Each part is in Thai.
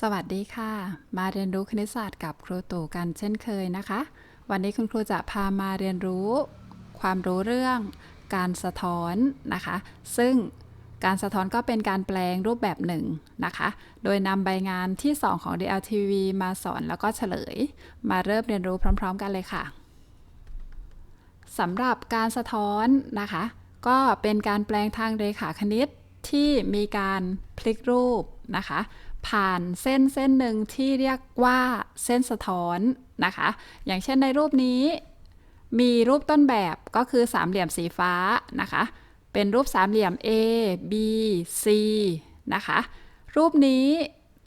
สวัสดีค่ะ มาเรียนรู้คณิตศาสตร์กับครูตู่กันเช่นเคยนะคะ วันนี้คุณครูจะพามาเรียนรู้ ความรู้เรื่อง การสะท้อนนะคะ ซึ่งการสะท้อนก็เป็นการแปลงรูปแบบหนึ่งนะคะ โดยนำใบงานที่ 2 ของ DLTV มาสอนแล้วก็เฉลย มาเริ่มเรียนรู้พร้อม ๆ กันเลยค่ะสำหรับการสะท้อนนะคะ ก็เป็นการแปลงทางเรขาคณิตที่มีการพลิกรูปนะคะ ผ่านเส้นเส้นหนึ่งที่เรียกว่าเส้นสะท้อนนะคะ อย่างเช่นในรูปนี้ มีรูปต้นแบบก็คือสามเหลี่ยมสีฟ้านะคะ เป็นรูปสามเหลี่ยม A B C นะคะ รูปนี้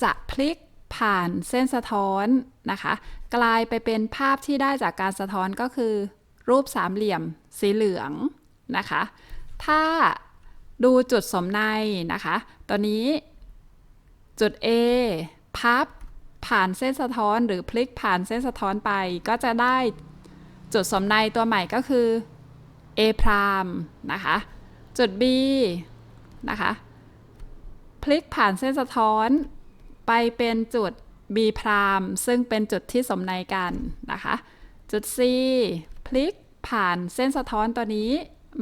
จะพลิกผ่านเส้นสะท้อนนะคะ กลายไปเป็นภาพที่ได้จากการสะท้อนก็คือ รูปสามเหลี่ยมสีเหลืองนะคะ ถ้าดูจุดสมในนะคะ ตัวนี้ จุด A พับผ่านเส้นสะท้อนหรือพลิกผ่านเส้นสะท้อนไป ก็จะได้จุดสมในตัวใหม่ก็คือ A พรามนะคะ จุด B นะคะ พลิกผ่านเส้นสะท้อนไปเป็นจุด B พรามซึ่งเป็นจุดที่สมในกันนะคะ จุด C พลิกผ่านเส้นสะท้อนตัวนี้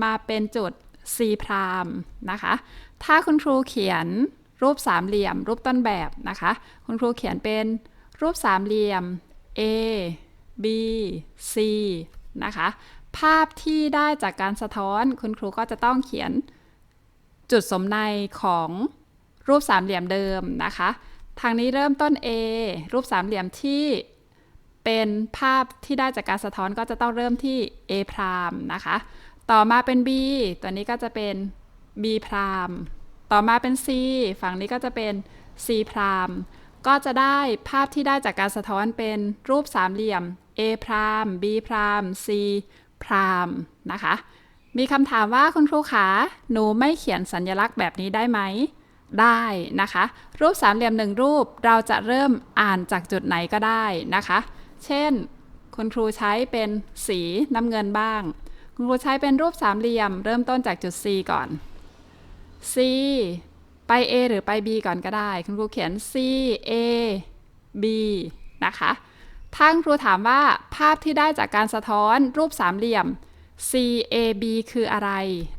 มาเป็นจุด C พรามนะคะ ถ้าคุณครูเขียน รูปสามเหลี่ยม รูปต้นแบบนะคะ คุณครูเขียนเป็นรูปสามเหลี่ยม A B C นะคะ ภาพที่ได้จากการสะท้อนคุณครูก็จะต้องเขียนจุดสมในของรูปสามเหลี่ยมเดิมนะคะ ทางนี้เริ่มต้น A รูปสามเหลี่ยมที่เป็นภาพที่ได้จากการสะท้อนก็จะต้องเริ่มที่ A พรามนะคะ ต่อมาเป็น B ตัวนี้ก็จะเป็น B พราม ต่อมาเป็น C ฝั่งนี้ก็จะเป็น C พรามก็จะได้ภาพที่ได้จากการสะท้อนเป็นรูปสามเหลี่ยม A พราม B พราม C พรามนะคะ มีคำถามว่าคุณครูขาหนูไม่เขียนสัญลักษณ์แบบนี้ได้ไหม ได้นะคะ รูปสามเหลี่ยมหนึ่งรูปเราจะเริ่มอ่านจากจุดไหนก็ได้นะคะ เช่น คุณครูใช้เป็นสีน้ำเงินบ้าง คุณครูใช้เป็นรูปสามเหลี่ยม เริ่มต้นจากจุด C ก่อน C ไป A หรือไป B ก่อนก็ได้ คุณครูเขียน C A B นะคะถ้าคุณครูถามว่าภาพที่ได้จากการสะท้อนรูปสามเหลี่ยม C A B คืออะไร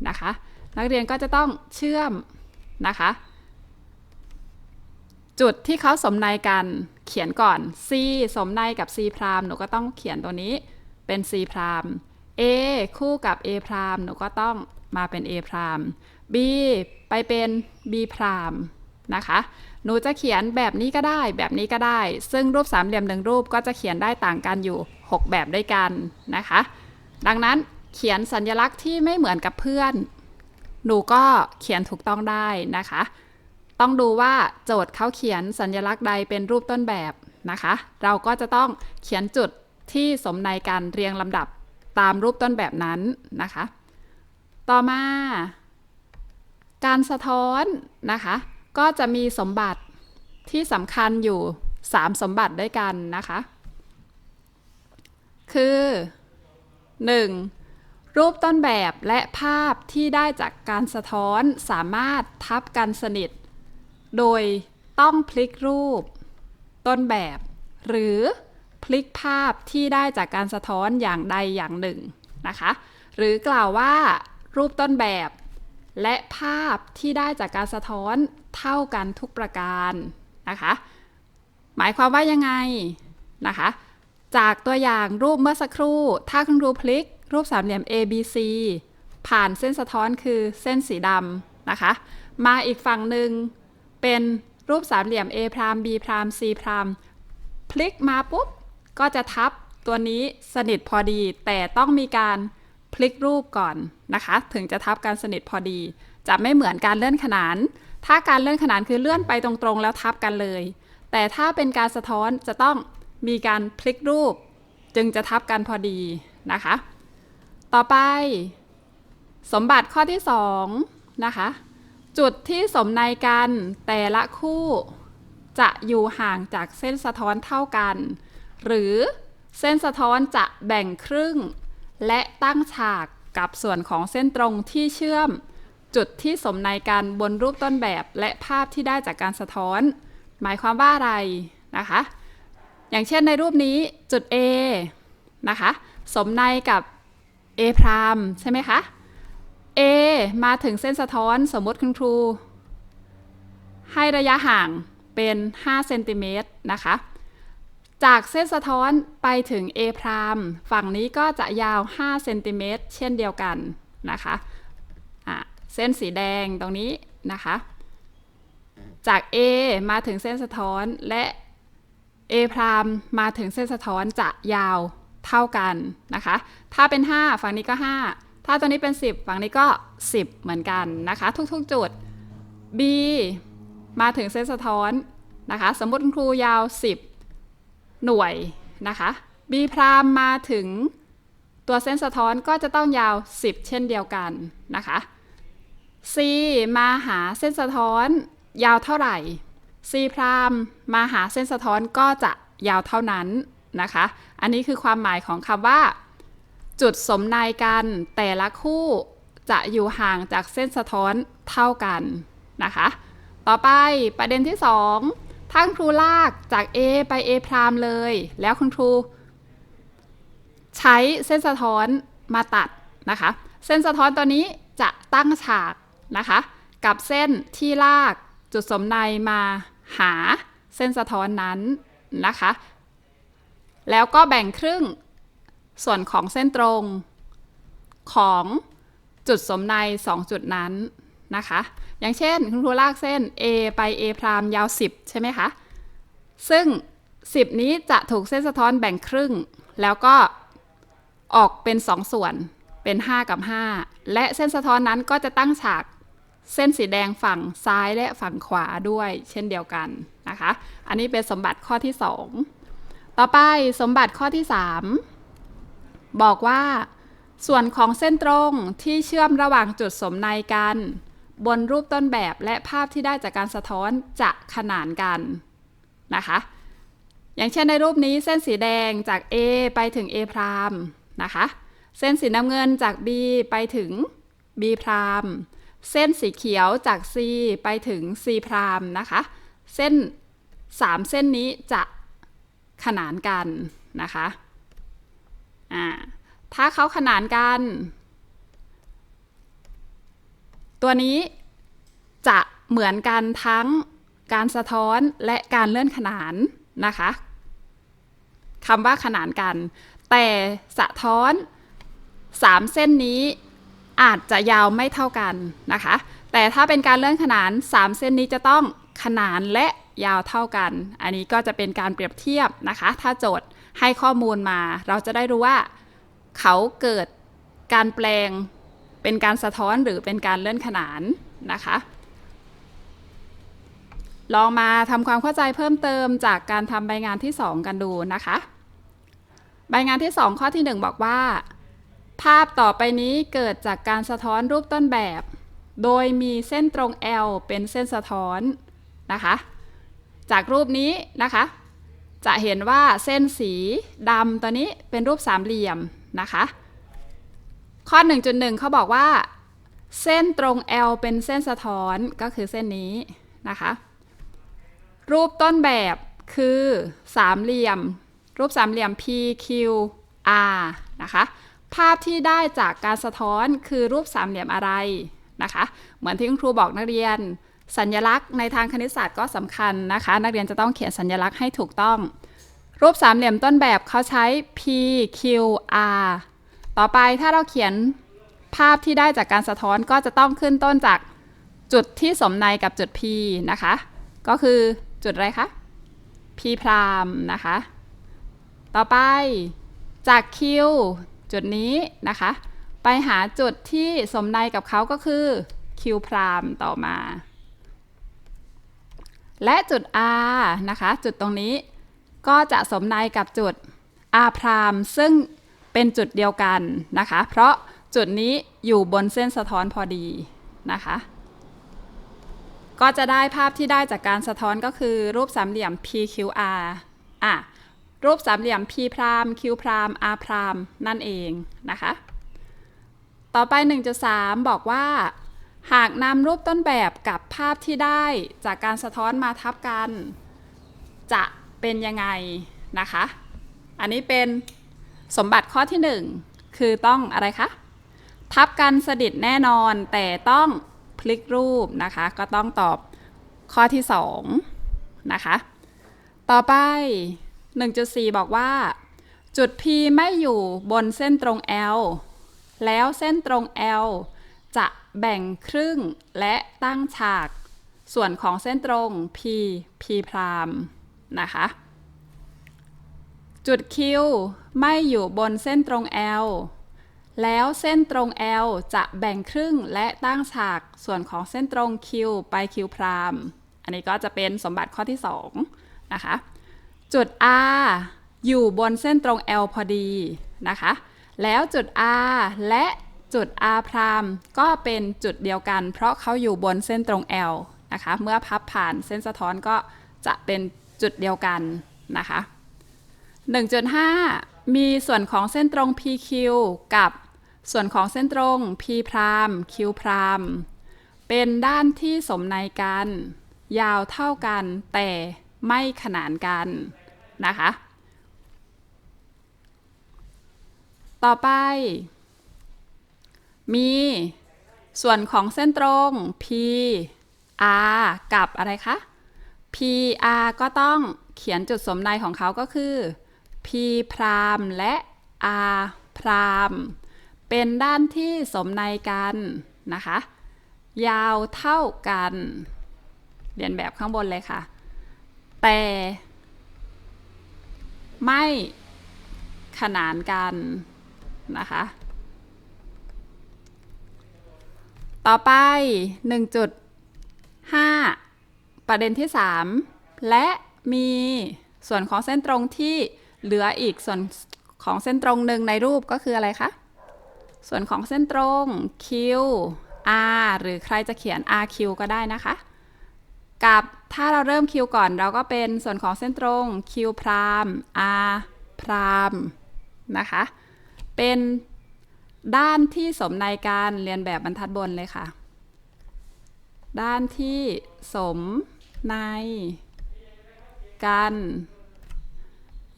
นะคะ นักเรียนก็จะต้องเชื่อมนะคะ จุดที่เขาสมในกันเขียนก่อน C สมในกับ C พรามหนูก็ต้องเขียนตัวนี้เป็น C พราม A คู่กับ A พรามหนูก็ต้องมาเป็น A พราม B ไปเป็น B พรามนะคะ หนูจะเขียนแบบนี้ก็ได้แบบนี้ก็ได้ ซึ่งรูปสามเหลี่ยมหนึ่งรูปก็จะเขียนได้ต่างกันอยู่ 6 แบบด้วยกันนะคะ ดังนั้นเขียนสัญลักษณ์ที่ไม่เหมือนกับเพื่อน หนูก็เขียนถูกต้องได้นะคะ ต้องดูว่าโจทย์เขาเขียนสัญลักษณ์ใดเป็นรูปต้นแบบนะคะ เราก็จะต้องเขียนจุดที่สมในการเรียงลำดับตามรูปต้นแบบนั้นนะคะ ต่อมา การสะท้อนนะคะ ก็จะมีสมบัติที่สำคัญอยู่ 3 สมบัติด้วยกันนะคะ คือ 1. รูปต้นแบบและภาพที่ได้จากการสะท้อนสามารถทับกันสนิท โดยต้องพลิกรูป ต้นแบบ หรือพลิกภาพที่ได้จากการสะท้อนอย่างใดอย่างหนึ่งนะคะ หรือกล่าวว่า รูปต้นแบบ และภาพที่ได้จากการสะท้อนเท่ากันทุกประการนะคะ หมายความว่ายังไงนะคะ จากตัวอย่างรูปเมื่อสักครู่ ถ้าคุณครูพลิก รูปสามเหลี่ยม A B C ผ่านเส้นสะท้อนคือเส้นสีดำนะคะ มาอีกฝั่งหนึ่งเป็นรูปสามเหลี่ยม A พราม B พราม C พรามพลิกมาปุ๊บ ก็จะทับตัวนี้สนิทพอดี แต่ต้องมีการ พลิกรูปก่อนนะคะ ถึงจะทับกันสนิทพอดี จะไม่เหมือนการเลื่อนขนาน ถ้าการเลื่อนขนานคือเลื่อนไปตรงๆ แล้วทับกันเลย แต่ถ้าเป็นการสะท้อนจะต้องมีการพลิกรูป จึงจะทับกันพอดีนะคะ ต่อไป สมบัติข้อที่2นะคะจุดที่สมในกันแต่ละคู่จะอยู่ห่างจากเส้นสะท้อนเท่ากัน หรือเส้นสะท้อนจะแบ่งครึ่ง และตั้งฉากกับส่วนของเส้นตรงที่เชื่อม จุดที่สมในกันบนรูปต้นแบบและภาพที่ได้จากการสะท้อน หมายความว่าอะไรนะคะ อย่างเช่นในรูปนี้จุด A นะคะ สมในกับ A พรามใช่ไหมคะ A มาถึงเส้นสะท้อนสมมติคุณครู ให้ระยะห่างเป็น5เซนติเมตรนะคะ จากเส้นสะท้อนไปถึง A พรามฝั่งนี้ก็จะยาว 5 เซนติเมตรเช่นเดียวกันนะคะะเส้นสีแดงตรงนี้นะคะ จาก A มาถึงเส้นสะท้อนและ A พรามมาถึงเส้นสะท้อนจะยาวเท่ากันนะคะ ถ้าเป็น 5 ฝั่งนี้ก็ 5 ถ้าตัวนี้เป็น 10 ฝั่งนี้ก็ 10 เหมือนกันนะคะ ทุกๆจุด B มาถึงเส้นสะท้อนนะคะ สมมติคุณครูยาว 10 หน่วยนะคะ B พรามมาถึงตัวเส้นสะท้อนก็จะต้องยาว 10 เช่นเดียวกันนะคะ C มาหาเส้นสะท้อนยาวเท่าไหร่ C พรามมาหาเส้นสะท้อนก็จะยาวเท่านั้นนะคะ อันนี้คือความหมายของคำว่า จุดสมในกันแต่ละคู่จะอยู่ห่างจากเส้นสะท้อนเท่ากันนะคะ ต่อไปประเด็นที่ 2 ถ้าคุณครูลากจาก A ไป A พรามเลย แล้วคุณครู ใช้เส้นสะท้อนมาตัดนะคะ เส้นสะท้อนตัวนี้จะตั้งฉากนะคะ กับเส้นที่ลากจุดสมในมาหาเส้นสะท้อนนั้นนะคะ แล้วก็แบ่งครึ่งส่วนของเส้นตรงของจุดสมใน2จุดนั้น นะคะ อย่างเช่นคุณครูลากเส้น A ไป A พรามยาว 10 ใช่ไหมคะ ซึ่ง 10 นี้จะถูกเส้นสะท้อนแบ่งครึ่ง แล้วก็ออกเป็น 2 ส่วนเป็น 5 กับ 5 และเส้นสะท้อนนั้นก็จะตั้งฉากเส้นสีแดงฝั่งซ้ายและฝั่งขวาด้วยเช่นเดียวกันนะคะ อันนี้เป็นสมบัติข้อที่ 2 ต่อไปสมบัติข้อที่ 3 บอกว่า ส่วนของเส้นตรงที่เชื่อมระหว่างจุดสมในกัน บนรูปต้นแบบและภาพที่ได้จากการสะท้อนจะขนานกันนะคะ อย่างเช่นในรูปนี้เส้นสีแดงจาก A ไปถึง A พรามนะคะ เส้นสีน้ำเงินจาก B ไปถึง B พรามเส้นสีเขียวจาก C ไปถึง C พรามนะคะ เส้น 3 เส้นนี้จะขนานกันนะคะ อ่า ถ้าเขาขนานกัน ตัวนี้จะเหมือนกันทั้งการสะท้อนและการเลื่อนขนานนะคะคำว่าขนานกัน แต่สะท้อน 3 เส้นนี้อาจจะยาวไม่เท่ากันนะคะ แต่ถ้าเป็นการเลื่อนขนาน 3 เส้นนี้จะต้องขนานและยาวเท่ากัน อันนี้ก็จะเป็นการเปรียบเทียบนะคะ ถ้าโจทย์ให้ข้อมูลมา เราจะได้รู้ว่า เขาเกิดการแปลง เป็นการสะท้อนหรือเป็นการเลื่อนขนานนะคะ ลองมาทำความเข้าใจเพิ่มเติมจากการทำใบงานที่ 2 กันดูนะคะ ใบงานที่ 2 ข้อที่ 1 บอกว่า ภาพต่อไปนี้เกิดจากการสะท้อนรูปต้นแบบ โดยมีเส้นตรง L เป็นเส้นสะท้อนนะคะ จากรูปนี้นะคะจะเห็นว่าเส้นสีดำตัวนี้เป็นรูปสามเหลี่ยมนะคะ ข้อ 1.1เขาบอกว่า เส้นตรง L เป็นเส้นสะท้อนก็คือเส้นนี้นะคะ รูปต้นแบบคือสามเหลี่ยม รูปสามเหลี่ยม PQR นะคะ ภาพที่ได้จากการสะท้อนคือรูปสามเหลี่ยมอะไรนะคะ เหมือนที่คุณครูบอกนักเรียน สัญลักษณ์ในทางคณิตศาสตร์ก็สำคัญนะคะ นักเรียนจะต้องเขียนสัญลักษณ์ให้ถูกต้อง รูปสามเหลี่ยมต้นแบบเขาใช้ PQR ต่อไปถ้าเราเขียนภาพที่ได้จากการสะท้อนก็จะต้องขึ้นต้นจากจุดที่สมในกับจุด P นะคะ ก็คือจุดอะไรคะ P พรามนะคะ ต่อไปจาก Q จุดนี้นะคะ ไปหาจุดที่สมในกับเขาก็คือ Q พรามต่อมา และจุด R นะคะ จุดตรงนี้ก็จะสมในกับจุด R พรามซึ่ง เป็นจุดเดียวกันนะคะ เพราะจุดนี้อยู่บนเส้นสะท้อนพอดีนะคะ ก็จะได้ภาพที่ได้จากการสะท้อนก็คือรูปสามเหลี่ยม PQR อะรูปสามเหลี่ยม P พราม Q พราม R พรามนั่นเองนะคะ ต่อไป 1.3 บอกว่า หากนำรูปต้นแบบกับภาพที่ได้จากการสะท้อนมาทับกัน จะเป็นยังไงนะคะ อันนี้เป็น สมบัติข้อที่ 1 คือต้องอะไรคะทับกันสดิตแน่นอนแต่ต้องพลิกรูปนะคะ ก็ต้องตอบข้อที่ 2 นะคะ ต่อไป 1.4 บอกว่า จุด P ไม่อยู่บนเส้นตรง L แล้วเส้นตรง L จะแบ่งครึ่งและตั้งฉาก ส่วนของเส้นตรง P P พรามนะคะ จุด Q ไม่อยู่บนเส้นตรง L แล้วเส้นตรง L จะแบ่งครึ่งและตั้งฉากส่วนของเส้นตรง Q ไป Q พรามอันนี้ก็จะเป็นสมบัติข้อที่ 2 นะคะ จุด R อยู่บนเส้นตรง L พอดีนะคะ แล้วจุด R และจุด R พรามก็เป็นจุดเดียวกัน เพราะเขาอยู่บนเส้นตรง L นะคะ เมื่อพับผ่านเส้นสะท้อนก็จะเป็นจุดเดียวกันนะคะ 1.5 มีส่วนของเส้นตรง PQ กับส่วนของเส้นตรง P พราม Q พรามเป็นด้านที่สมในกัน ยาวเท่ากันแต่ไม่ขนานกันนะคะ ต่อไป มีส่วนของเส้นตรง P R กับอะไรคะ P R ก็ต้องเขียนจุดสมในของเขาก็คือ P พรามและ R พรามเป็นด้านที่สมในกันนะคะ ยาวเท่ากัน เรียนแบบข้างบนเลยค่ะ แต่ ไม่ขนานกันนะคะ ต่อไป 1.5 ประเด็นที่ 3 และมีส่วนของเส้นตรงที่ เหลืออีกส่วนของเส้นตรงหนึ่งในรูปก็คืออะไรคะ ส่วนของเส้นตรง Q R หรือใครจะเขียน RQ ก็ได้นะคะ กับถ้าเราเริ่ม Q ก่อนเราก็เป็นส่วนของเส้นตรง Q พราม R พรามนะคะ เป็นด้านที่สมในการเรียนแบบบรรทัดบนเลยค่ะ ด้านที่สมในกัน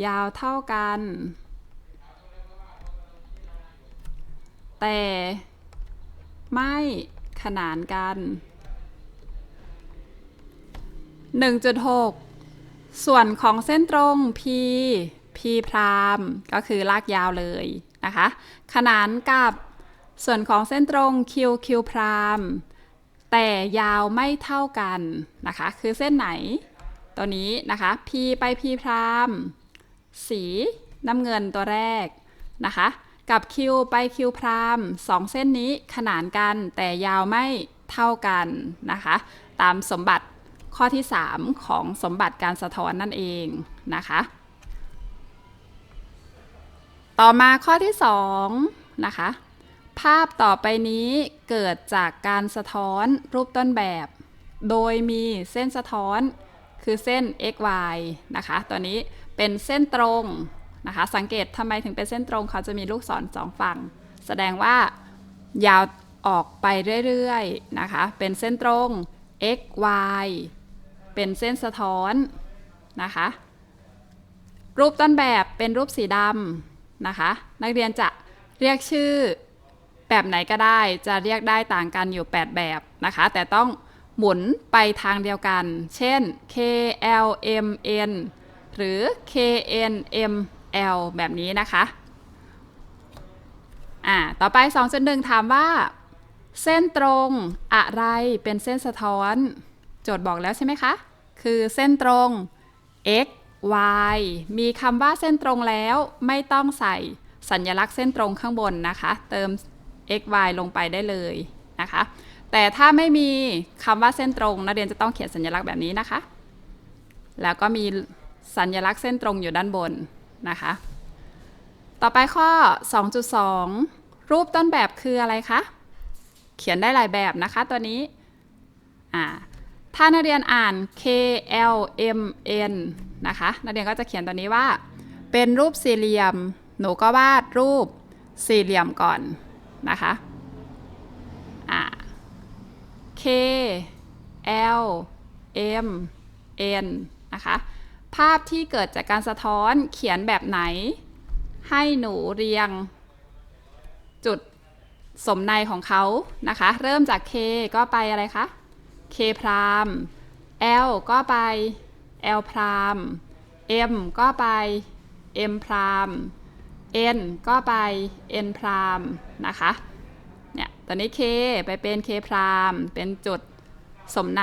ยาวเท่ากัน แต่ไม่ขนานกัน 1.6 ส่วนของเส้นตรง P P พรามก็คือลากยาวเลยนะคะ ขนานกับส่วนของเส้นตรง Q Q พรามแต่ยาวไม่เท่ากันนะคะ คือเส้นไหน ตัวนี้นะคะ P ไป P พราม สีน้ำเงินตัวแรกนะคะ กับ Q ไป Q พรามสองเส้นนี้ขนานกันแต่ยาวไม่เท่ากันนะคะ ตามสมบัติข้อที่ 3 ของสมบัติการสะท้อนนั่นเองนะคะ ต่อมาข้อที่2นะคะภาพต่อไปนี้เกิดจากการสะท้อนรูปต้นแบบ โดยมีเส้นสะท้อนคือเส้น x y นะคะ ตัวนี้ เป็นเส้นตรงนะคะ สังเกตทำไมถึงเป็นเส้นตรงเขาจะมีลูกศรสองฝั่ง แสดงว่ายาวออกไปเรื่อยๆนะคะ เป็นเส้นตรง x y เป็นเส้นสะท้อนนะคะ รูปต้นแบบเป็นรูปสีดำนะคะ นักเรียนจะเรียกชื่อแบบไหนก็ได้จะเรียกได้ต่างกันอยู่ 8 แบบนะคะ แต่ต้องหมุนไปทางเดียวกัน เช่น K L M N หรือ K N M L แบบนี้นะคะอ่าต่อไป 2.1 ถามว่า เส้นตรงอะไรเป็นเส้นสะท้อน โจทย์บอกแล้วใช่ไหมคะ คือเส้นตรง x y มีคำว่าเส้นตรงแล้วไม่ต้องใส่สัญลักษณ์เส้นตรงข้างบนนะคะ เติม x y ลงไปได้เลยนะคะ แต่ถ้าไม่มีคำว่าเส้นตรงนักเรียนจะต้องเขียนสัญลักษณ์แบบนี้นะคะ แล้วก็มี สัญลักษณ์เส้นตรงอยู่ด้านบนนะคะ ต่อไปข้อ 2.2 รูปต้นแบบคืออะไรคะ เขียนได้หลายแบบนะคะตัวนี้ ถ้านักเรียนอ่าน K L M N นะคะ นักเรียนก็จะเขียนตัวนี้ว่า เป็นรูปสี่เหลี่ยม หนูก็วาดรูปสี่เหลี่ยมก่อนนะคะอ่า K L M N นะคะ ภาพที่เกิดจากการสะท้อนเขียนแบบไหน ให้หนูเรียง จุดสมในของเขานะคะ เริ่มจาก K ก็ไปอะไรคะ K พราม L ก็ไป L พราม M ก็ไป M พราม N ก็ไป N พรามนะคะ เนี่ย ตอนนี้ K ไปเป็น K พราม เป็นจุดสมใน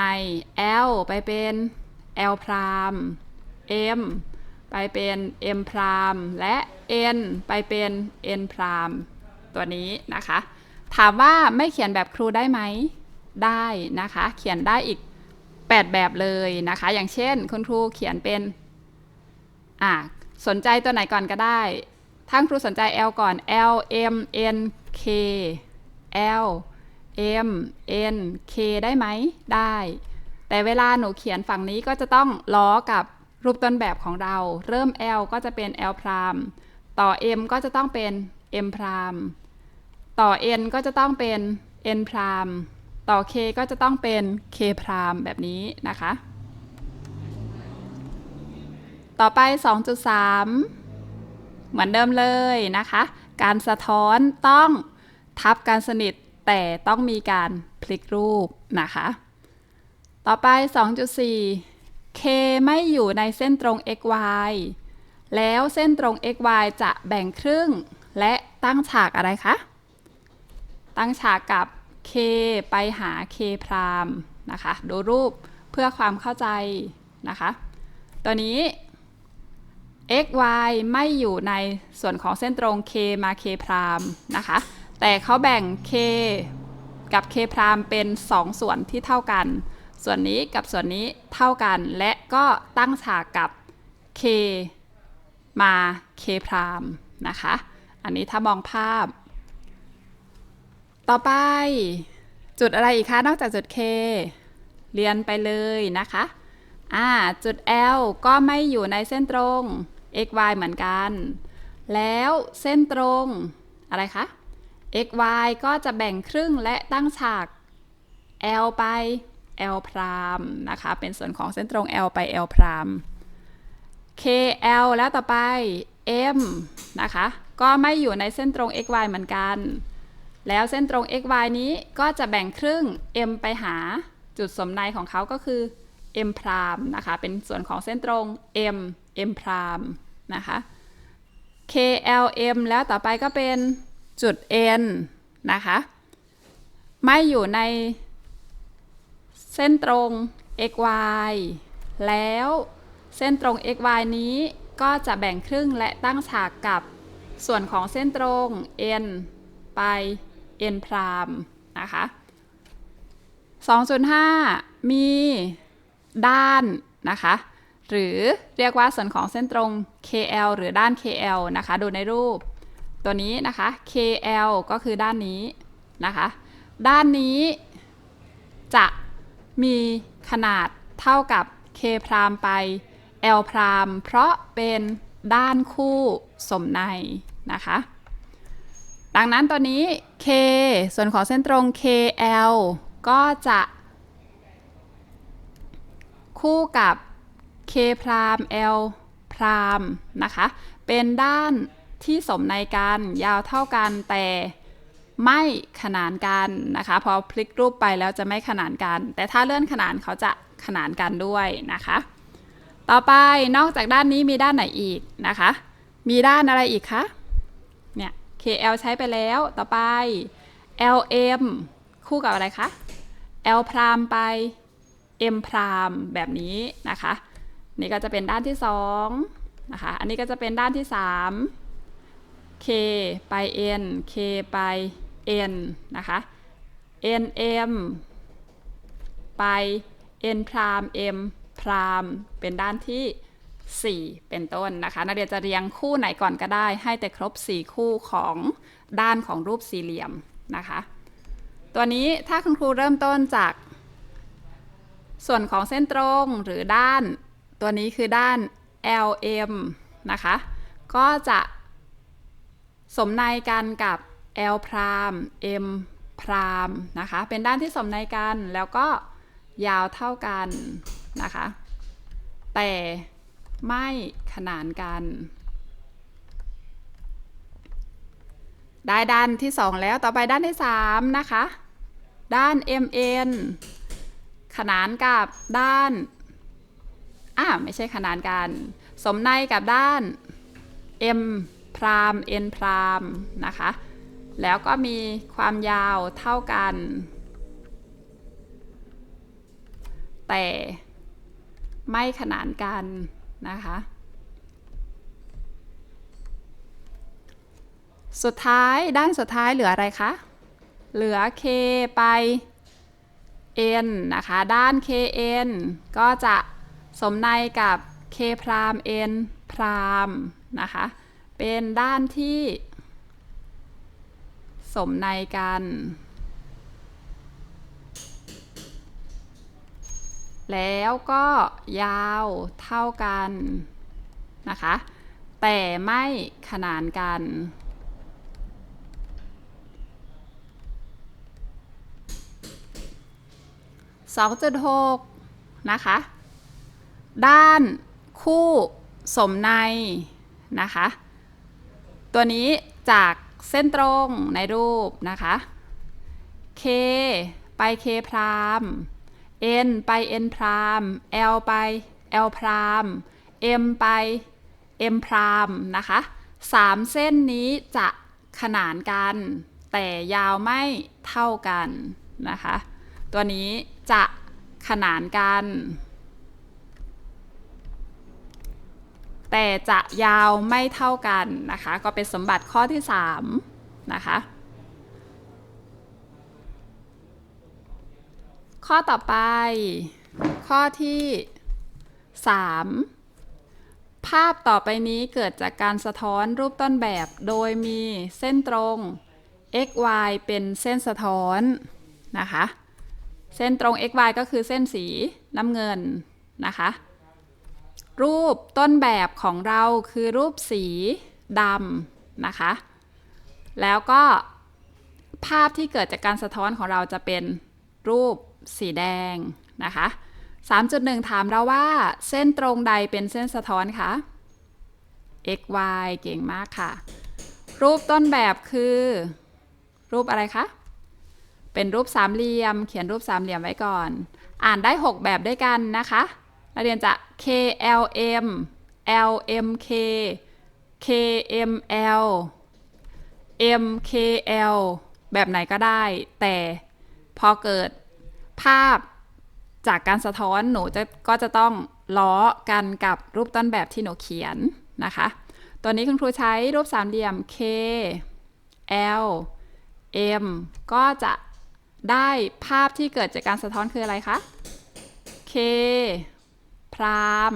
L ไปเป็น L พราม M ไปเป็น M พรามและ N ไปเป็น N พรามตัวนี้นะคะ ถามว่าไม่เขียนแบบครูได้ไหม ได้นะคะ เขียนได้อีก 8 แบบเลยนะคะ อย่างเช่นคุณครูเขียนเป็น อะสนใจตัวไหนก่อนก็ได้ทั้งครูสนใจ L ก่อน L M N K L M N K ได้ไหม ได้ แต่เวลาหนูเขียนฝั่งนี้ก็จะต้องล้อกับ รูปต้นแบบของเรา เริ่ม L ก็จะเป็น L พรามต่อ M ก็จะต้องเป็น M พรามต่อ N ก็จะต้องเป็น N พรามต่อ K ก็จะต้องเป็น K พรามแบบนี้นะคะ ต่อไป 2.3 เหมือนเดิมเลยนะคะ การสะท้อนต้องทับกันสนิทแต่ต้องมีการพลิกรูปนะคะ ต่อไป 2.4 k ไม่อยู่ในเส้นตรง xy แล้วเส้นตรง xy จะแบ่งครึ่ง และตั้งฉากอะไรคะ ตั้งฉากกับ k ไปหา k พรามนะคะ ดูรูปเพื่อความเข้าใจนะคะ ตัวนี้ x y ไม่อยู่ในส่วนของเส้นตรง k มา k พรามนะคะ แต่เขาแบ่ง k กับ k พรามเป็น 2 ส่วนที่เท่ากัน ส่วนนี้กับส่วนนี้เท่ากัน และก็ตั้งฉากกับ k มา k พรามนะคะ อันนี้ถ้ามองภาพ ต่อไปจุดอะไรอีกคะ นอกจากจุด k เรียนไปเลยนะคะอ่าจุด L ก็ไม่อยู่ในเส้นตรง x y เหมือนกัน แล้วเส้นตรงอะไรคะ x y ก็จะแบ่งครึ่งและตั้งฉาก L ไป L พรามนะคะ เป็นส่วนของเส้นตรง L ไป L พราม K L แล้วต่อไป M นะคะ ก็ไม่อยู่ในเส้นตรง x y เหมือนกัน แล้วเส้นตรง x y นี้ก็จะแบ่งครึ่ง M ไปหาจุดสมในของเขาก็คือ M พรามนะคะ เป็นส่วนของเส้นตรง M M พรามนะคะ K L M แล้วต่อไปก็เป็นจุด N นะคะ ไม่อยู่ใน เส้นตรง x y แล้วเส้นตรง x y นี้ก็จะแบ่งครึ่งและตั้งฉากกับส่วนของเส้นตรง n ไป n พรามนะคะ 2.5 มีด้านนะคะ หรือเรียกว่าส่วนของเส้นตรง KL หรือด้าน KL นะคะ ดูในรูป ตัวนี้นะคะ KL ก็คือด้านนี้นะคะ ด้านนี้จะ มีขนาดเท่ากับ K พรามไป L พรามเพราะเป็นด้านคู่สมในนะคะ ดังนั้นตัวนี้ K ส่วนของเส้นตรง KL ก็จะคู่กับ K พราม L พรามนะคะ เป็นด้านที่สมในกันยาวเท่ากันแต่ ไม่ขนานกันนะคะ พอพลิกรูปไปแล้วจะไม่ขนานกัน แต่ถ้าเลื่อนขนานเขาจะขนานกันด้วยนะคะ ต่อไปนอกจากด้านนี้มีด้านไหนอีกนะคะ มีด้านอะไรอีกคะ เนี่ย KL ใช้ไปแล้ว ต่อไป LM คู่กับอะไรคะ L พรามไป M พรามแบบนี้นะคะ นี่ก็จะเป็นด้านที่2นะคะ อันนี้ก็จะเป็นด้านที่ 3 K ไป N K ไป N นะคะ NM ไป N พราม M พรามเป็นด้านที่ 4 เป็นต้นนะคะ นักเรียนจะเรียงคู่ไหนก่อนก็ได้ ให้แต่ครบ 4 คู่ของด้านของรูปสี่เหลี่ยมนะคะ ตัวนี้ถ้าคุณครูเริ่มต้นจาก ส่วนของเส้นตรงหรือด้าน ตัวนี้คือด้าน LM นะคะ ก็จะสมในกันกับ L พราม M พรามนะคะ เป็นด้านที่สมในกัน แล้วก็ยาวเท่ากันนะคะ แต่ไม่ขนานกัน ได้ด้านที่ 2 แล้ว ต่อไปด้านที่ 3 นะคะ ด้าน mn ขนานกับด้าน อ่าไม่ใช่ขนานกัน สมในกับด้าน m พราม n พรามนะคะ แล้วก็มีความยาวเท่ากัน แต่ไม่ขนานกันนะคะ สุดท้ายด้านสุดท้ายเหลืออะไรคะ เหลือ k ไป n นะคะ ด้าน kn ก็จะสมในกับ k พราม n พรามนะคะ เป็นด้านที่ สมในกัน แล้วก็ยาวเท่ากันนะคะ แต่ไม่ขนานกัน 2.6 นะคะ ด้านคู่สมในนะคะ ตัวนี้จาก เส้นตรงในรูปนะคะ K ไป K พราม N ไป N พราม L ไป L พราม M ไป M พรามนะคะสามเส้นนี้จะขนานกัน แต่ยาวไม่เท่ากันนะคะ ตัวนี้จะขนานกัน แต่จะยาวไม่เท่ากันนะคะ ก็เป็นสมบัติข้อที่ 3 นะคะ ข้อต่อไป ข้อที่ 3 ภาพต่อไปนี้เกิดจากการสะท้อนรูปต้นแบบ โดยมีเส้นตรง x y เป็นเส้นสะท้อนนะคะ เส้นตรง x y ก็คือเส้นสีน้ำเงินนะคะ รูปต้นแบบของเราคือรูปสีดำนะคะ แล้วก็ภาพที่เกิดจากการสะท้อนของเราจะเป็นรูปสีแดงนะคะ 3.1 ถามเราว่าเส้นตรงใดเป็นเส้นสะท้อนคะ x y เก่งมากค่ะ รูปต้นแบบคือ รูปอะไรคะ เป็นรูปสามเหลี่ยม เขียนรูปสามเหลี่ยมไว้ก่อน อ่านได้ 6 แบบด้วยกันนะคะ นักเรียนจะ KLM LMK KML MKL แบบไหนก็ได้ แต่พอเกิดภาพจากการสะท้อนหนูจะก็จะต้องล้อกันกับรูปต้นแบบที่หนูเขียนนะคะ ตัวนี้คุณครูใช้รูปสามเหลี่ยม K L M ก็จะได้ภาพที่เกิดจากการสะท้อนคืออะไรคะ K พราม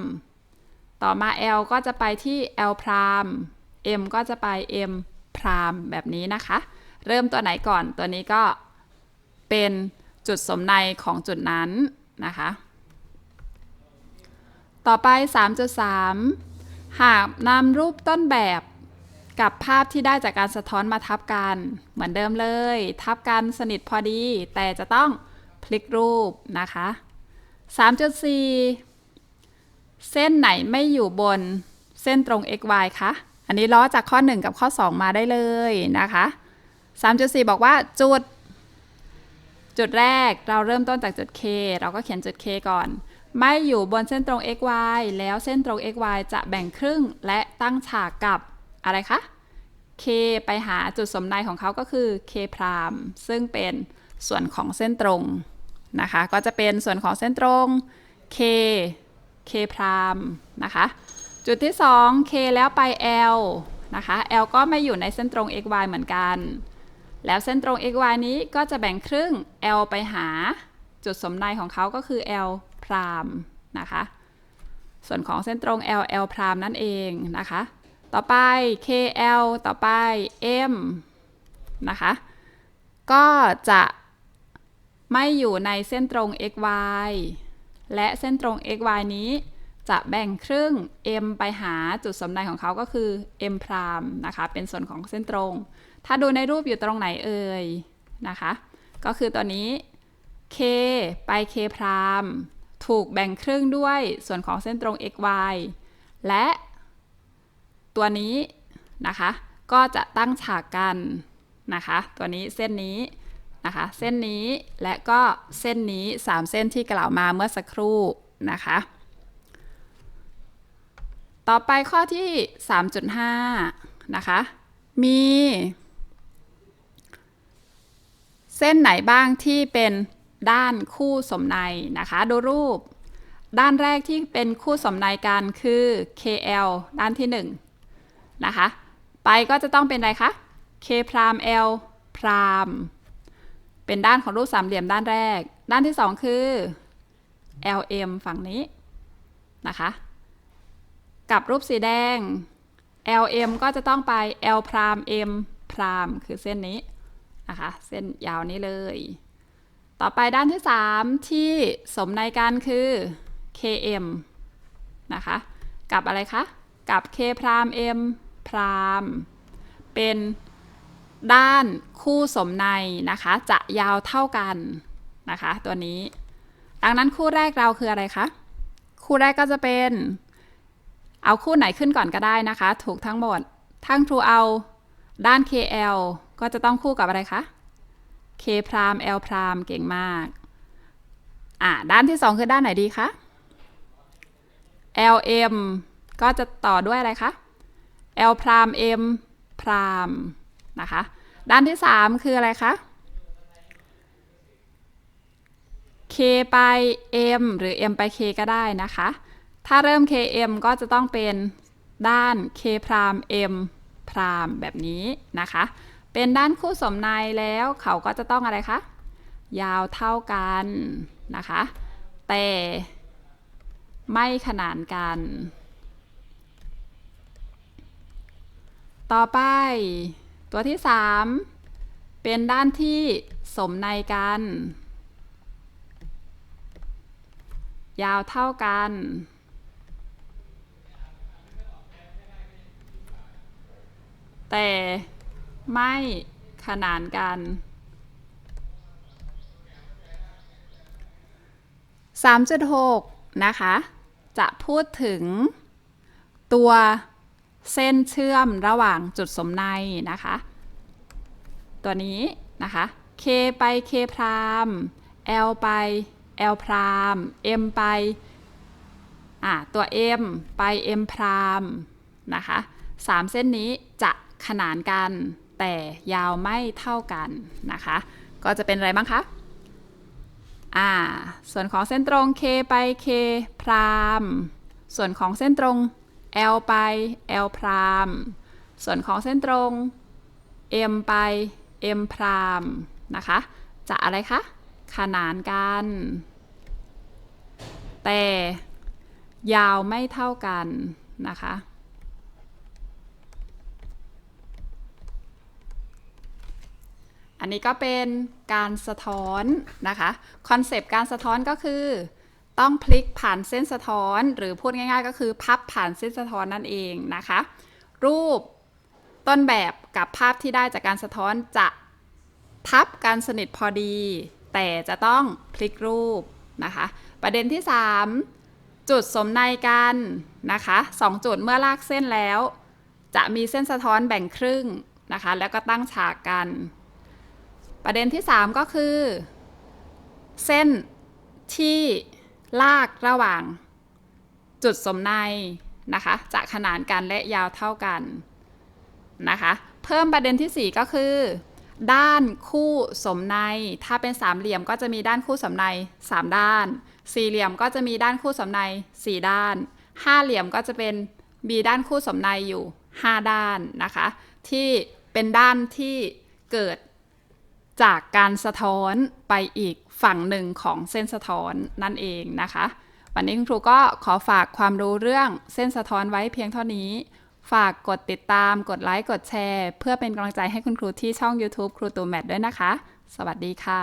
ต่อมา L ก็จะไปที่ L พราม M ก็จะไป M พรามแบบนี้นะคะ เริ่มตัวไหนก่อนตัวนี้ก็เป็นจุดสมในของจุดนั้นนะคะ ต่อไป 3.3 หากนำรูปต้นแบบกับภาพที่ได้จากการสะท้อนมาทับกัน เหมือนเดิมเลย ทับกันสนิทพอดี แต่จะต้องพลิกรูปนะคะ 3.4 เส้นไหนไม่อยู่บนเส้นตรง xy คะ อันนี้ล้อจากข้อ 1 กับข้อ 2 มาได้เลยนะคะ 3.4 บอกว่าจุด จุดแรกเราเริ่มต้นจากจุด K เราก็เขียนจุด K ก่อน ไม่อยู่บนเส้นตรง xy แล้วเส้นตรง xy จะแบ่งครึ่งและตั้งฉากกับอะไรคะ K ไปหาจุดสมในของเขาก็คือ K พรามซึ่งเป็นส่วนของเส้นตรงนะคะ ก็จะเป็นส่วนของเส้นตรง K K พรามนะคะ จุดที่ 2 K แล้วไป L นะคะ L ก็ไม่อยู่ในเส้นตรง xy เหมือนกัน แล้วเส้นตรง xy นี้ก็จะแบ่งครึ่ง L ไปหาจุดสมในของเขาก็คือ L พรามนะคะ ส่วนของเส้นตรง L L พรามนั่นเองนะคะ ต่อไป KL ต่อไป M นะคะ ก็จะไม่อยู่ในเส้นตรง xy และเส้นตรง xy นี้จะแบ่งครึ่ง m ไปหาจุดสมในของเขาก็คือ m พรามนะคะ เป็นส่วนของเส้นตรง ถ้าดูในรูปอยู่ตรงไหนเอ่ยนะคะ ก็คือตัวนี้ k ไป k พรามถูกแบ่งครึ่งด้วยส่วนของเส้นตรง xy และตัวนี้นะคะ ก็จะตั้งฉากกันนะคะ ตัวนี้เส้นนี้ นะคะ เส้นนี้และก็เส้นนี้ 3 เส้นที่กล่าวมาเมื่อสักครู่นะคะ ต่อไปข้อที่ 3.5 นะคะ มีเส้นไหนบ้างที่เป็นด้านคู่สมในนะคะ ดูรูป ด้านแรกที่เป็นคู่สมในกันคือ KL ด้านที่ 1 นะคะ ไปก็จะต้องเป็นอะไรคะ K พราม L พราม เป็นด้านของรูปสามเหลี่ยมด้านแรก ด้านที่ 2 คือ LM ฝั่งนี้นะคะ กับรูปสีแดง LM ก็จะต้องไป L พราม M พรามคือเส้นนี้นะคะ เส้นยาวนี้เลย ต่อไปด้านที่ 3 ที่สมในกันคือ KM นะคะ กับอะไรคะ กับ K พราม M พรามเป็น ด้านคู่สมในนะคะ จะยาวเท่ากันนะคะ ตัวนี้ ดังนั้นคู่แรกเราคืออะไรคะ คู่แรกก็จะเป็น เอาคู่ไหนขึ้นก่อนก็ได้นะคะ ถูกทั้งหมด ทั้งครูเอาด้าน KL ก็จะต้องคู่กับอะไรคะ K พราม L พรามเก่งมาก อ่าด้านที่ 2 คือด้านไหนดีคะ LM ก็จะต่อด้วยอะไรคะ L พราม M พราม นะคะ ด้านที่ 3 คืออะไรคะ K ไป M หรือ M ไป K ก็ได้นะคะ ถ้าเริ่ม KM ก็จะต้องเป็นด้าน K พราม M พรามแบบนี้นะคะ เป็นด้านคู่สมในแล้วเขาก็จะต้องอะไรคะ ยาวเท่ากันนะคะ แต่ไม่ขนานกัน ต่อไป ตัวที่ 3 เป็นด้านที่สมในกัน ยาวเท่ากัน แต่ไม่ขนานกัน 3.6 นะคะ จะพูดถึงตัว เส้นเชื่อมระหว่างจุดสมในนะคะ ตัวนี้นะคะ K ไป K พราม L ไป L พราม M ไปอ่าตัว M ไป M พรามนะคะสามเส้นนี้จะขนานกันแต่ยาวไม่เท่ากันนะคะ ก็จะเป็นอะไรบ้างคะอ่าส่วนของเส้นตรง K ไป K พรามส่วนของเส้นตรง L ไป L พรามส่วนของเส้นตรง M ไป M พรามนะคะ จะอะไรคะ ขนานกัน แต่ยาวไม่เท่ากันนะคะ อันนี้ก็เป็นการสะท้อนนะคะ คอนเซปต์การสะท้อนก็คือ ต้องพลิกผ่านเส้นสะท้อน หรือพูดง่าย ๆ ก็คือพับผ่านเส้นสะท้อนนั่นเองนะคะ รูปต้นแบบกับภาพที่ได้จากการสะท้อนจะทับกันสนิทพอดี แต่จะต้องพลิกรูปนะคะ ประเด็นที่ 3 จุดสมในกันนะคะสองจุดเมื่อลากเส้นแล้ว จะมีเส้นสะท้อนแบ่งครึ่งนะคะ แล้วก็ตั้งฉากกัน ประเด็นที่ 3 ก็คือ เส้นที่ ลากระหว่างจุดสมในนะคะจะขนานกันและยาวเท่ากันนะคะ เพิ่มประเด็นที่ 4 ก็คือ ด้านคู่สมใน ถ้าเป็นสามเหลี่ยมก็จะมีด้านคู่สมใน 3 ด้าน สี่เหลี่ยมก็จะมีด้านคู่สมใน 4 ด้าน ห้าเหลี่ยมก็จะเป็นมีด้านคู่สมในอยู่ 5 ด้านนะคะ ที่เป็นด้านที่เกิดจากการสะท้อนไปอีก ฝั่งหนึ่งของเส้นสะท้อนนั่นเองนะคะ วันนี้คุณครูก็ขอฝากความรู้เรื่องเส้นสะท้อนไว้เพียงเท่านี้ ฝากกดติดตาม กดไลค์ กดแชร์ เพื่อเป็นกำลังใจให้คุณครูที่ช่อง YouTube ครูตูแมทด้วยนะคะ สวัสดีค่ะ